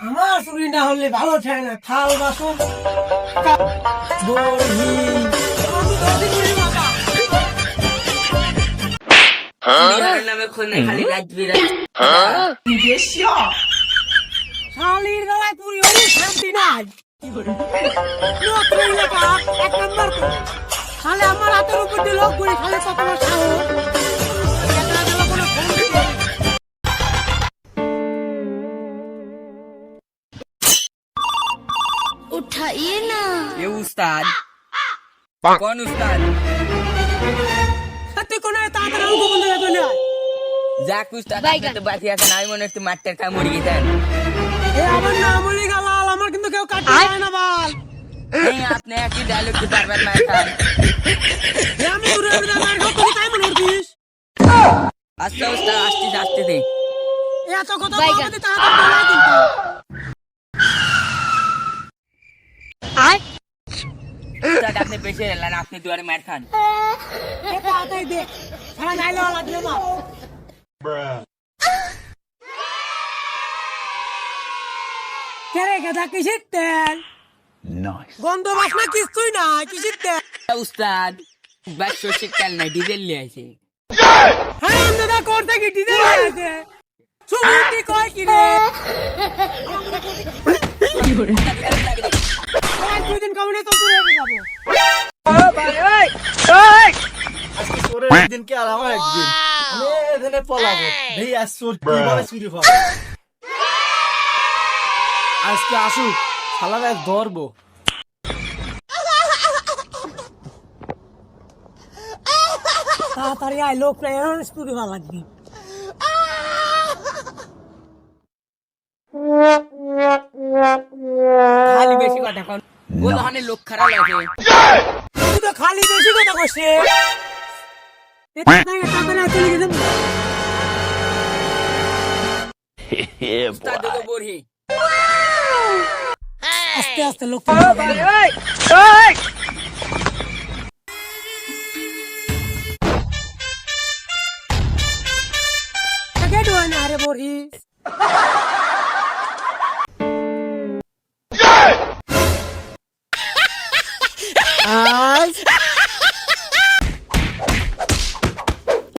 আমার চুরি না হলে ভালো ঠায় না থাল বাসন খালি রাত বিরাত। শালির গলায় পুরি হলে শান্তি নাই। এক নম্বর শালে আমার হাতের উপর দিয়ে লোক করে শালে কত उठाइए ना এ উস্তাদ কোন উস্তাদ সত্যি কোনো তাড়াতাড়ি আমাকে বন্ধ করে না যাক উস্তাদ বাইগান। আপনি তো বাকি আছেন আমি মনে হচ্ছে মাঠটার কাম মরে গেছেন এ আমার নাম বলি গালাল আমার কিন্তু কেউ কাটতে পারে না বাল এই আপনি একই ডায়লগ কি বারবার মার খান এ আমি দূরে দূরে মার খাও তুই তাই মনে করছিস আস্তে উস্তাদ আসতে আসতে দে এ এত কথা বাইগান। বলতে তাড়াতাড়ি বলা কিন্তু উস্তাদ আপনি বেশি এলেন আপনি দুয়ারে মার খান। গন্ধ বাসনা কিছুই না কিসির তেল? উস্তাদ বাস শীতকাল নাই ডিজেল নিয়ে আছে হ্যাঁ দাদা করতে কি ডিজেল আছে সুমতি কয় কি রে কমনে তো পুরো যাব তোরে একদিন কি আর আমার একদিন। আমি এখানে পলাবো। এই আজ চোর কীভাবে চুরি হয় আজকে আসুক শালারা ধরবো। তাড়াতাড়ি আয় লোক প্রায় স্টুডিও ভালো লাগবে। কন লোক খারাপ আছে তুই তো খালি বেশি কথা বড়ি আস্তে আস্তে লোক Agak dua Oz